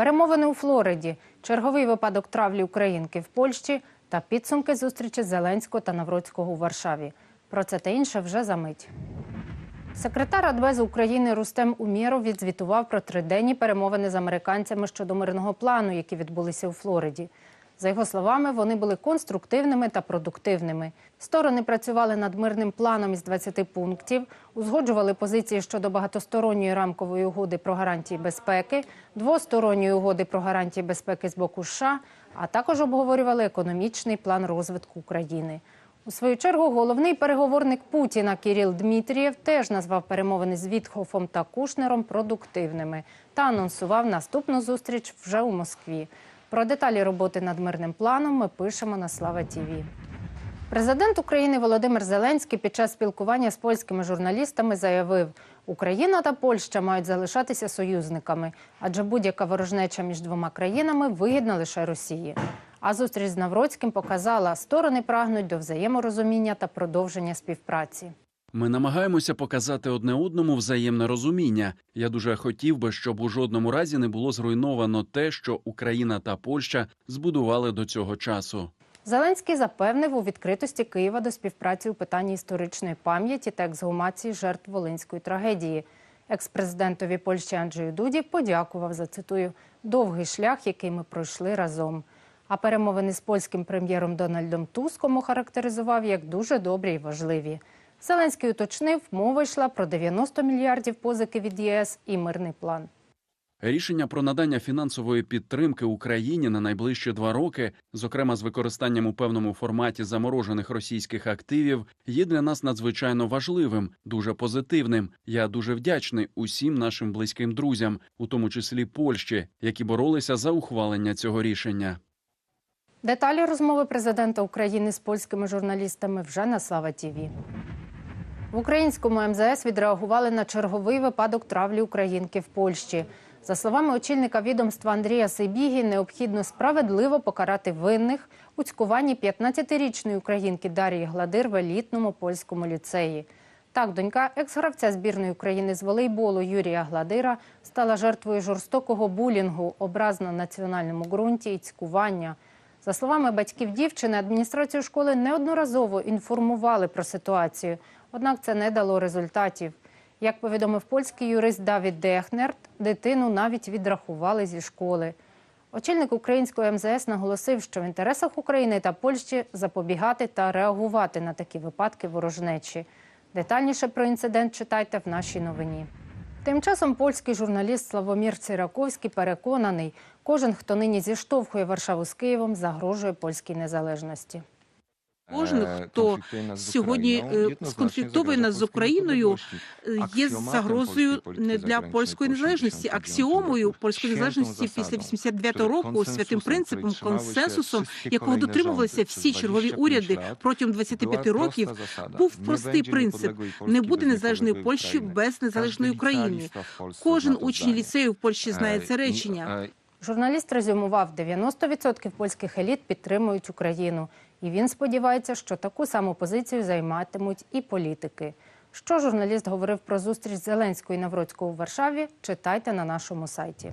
Перемовини у Флориді, черговий випадок травлі українки в Польщі та підсумки зустрічі Зеленського та Навроцького у Варшаві. Про це та інше вже за мить. Секретар Радбезу України Рустем Умєров відзвітував про триденні перемовини з американцями щодо мирного плану, які відбулися у Флориді. За його словами, вони були конструктивними та продуктивними. Сторони працювали над мирним планом із 20 пунктів, узгоджували позиції щодо багатосторонньої рамкової угоди про гарантії безпеки, двосторонньої угоди про гарантії безпеки з боку США, а також обговорювали економічний план розвитку України. У свою чергу головний переговорник Путіна Кіріл Дмитрієв теж назвав перемовини з Вітхофом та Кушнером продуктивними та анонсував наступну зустріч вже у Москві. Про деталі роботи над мирним планом ми пишемо на Слава Тіві. Президент України Володимир Зеленський під час спілкування з польськими журналістами заявив, Україна та Польща мають залишатися союзниками, адже будь-яка ворожнеча між двома країнами вигідна лише Росії. А зустріч з Навроцьким показала, сторони прагнуть до взаєморозуміння та продовження співпраці. Ми намагаємося показати одне одному взаємне розуміння. Я дуже хотів би, щоб у жодному разі не було зруйновано те, що Україна та Польща збудували до цього часу. Зеленський запевнив у відкритості Києва до співпраці у питанні історичної пам'яті та ексгумації жертв волинської трагедії. Екс-президентові Польщі Анджею Дуді подякував за цитую довгий шлях, який ми пройшли разом. А перемовини з польським прем'єром Дональдом Туском охарактеризував як дуже добрі і важливі. Зеленський уточнив, мова йшла про 90 мільярдів позики від ЄС і мирний план. Рішення про надання фінансової підтримки Україні на найближчі два роки, зокрема з використанням у певному форматі заморожених російських активів, є для нас надзвичайно важливим, дуже позитивним. Я дуже вдячний усім нашим близьким друзям, у тому числі Польщі, які боролися за ухвалення цього рішення. Деталі розмови президента України з польськими журналістами вже на Слава Тіві. В українському МЗС відреагували на черговий випадок травлі українки в Польщі. За словами очільника відомства Андрія Сейбігі, необхідно справедливо покарати винних у цькуванні 15-річної українки Дарії Гладир в елітному польському ліцеї. Так, донька екс-гравця збірної України з волейболу Юрія Гладира стала жертвою жорстокого булінгу, образ на національному ґрунті і цькування. За словами батьків дівчини, адміністрацію школи неодноразово інформували про ситуацію, однак це не дало результатів. Як повідомив польський юрист Давід Дехнерт, дитину навіть відрахували зі школи. Очільник українського МЗС наголосив, що в інтересах України та Польщі запобігати та реагувати на такі випадки ворожнечі. Детальніше про інцидент читайте в нашій новині. Тим часом польський журналіст Славомір Цираковський переконаний, кожен, хто нині зіштовхує Варшаву з Києвом, загрожує польській незалежності. Кожен, хто сьогодні е, сконфліктовує з Україною, е, є загрозою не для польської незалежності, аксіомою польської незалежності після 89-го року, святим принципом, консенсусом, якого дотримувалися всі чергові уряди протягом 25 років, був простий принцип: не буде незалежної Польщі без незалежної України. Кожен учень ліцею в Польщі знає це речення. Журналіст резюмував, 90% польських еліт підтримують Україну. І він сподівається, що таку саму позицію займатимуть і політики. Що журналіст говорив про зустріч Зеленського і Навроцького у Варшаві, читайте на нашому сайті.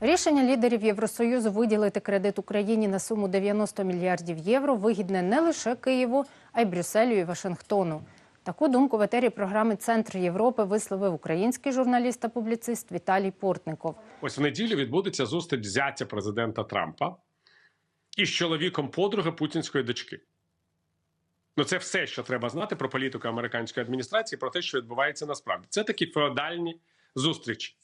Рішення лідерів Євросоюзу виділити кредит Україні на суму 90 мільярдів євро вигідне не лише Києву, а й Брюсселю і Вашингтону. Таку думку в етері програми Центр Європи висловив український журналіст та публіцист Віталій Портников. Ось в неділю відбудеться зустріч зятя президента Трампа із чоловіком подруги путінської дочки. Ну, це все, що треба знати про політику американської адміністрації, про те, що відбувається насправді. Це такі феодальні зустрічі.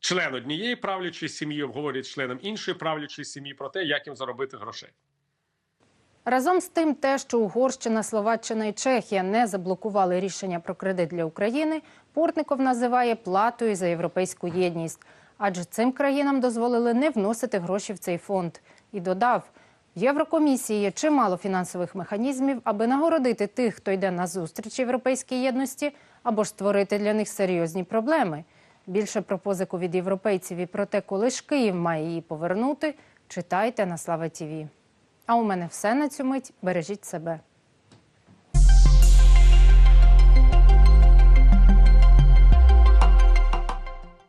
Член однієї правлячої сім'ї обговорює членом іншої правлячої сім'ї про те, як їм заробити грошей. Разом з тим, те, що Угорщина, Словаччина і Чехія не заблокували рішення про кредит для України, Портников називає платою за європейську єдність. Адже цим країнам дозволили не вносити гроші в цей фонд. І додав, в Єврокомісії є чимало фінансових механізмів, аби нагородити тих, хто йде на зустріч європейській єдності, або ж створити для них серйозні проблеми. Більше про позику від європейців і про те, коли ж Київ має її повернути, читайте на Слава Тіві. А у мене все на цю мить. Бережіть себе.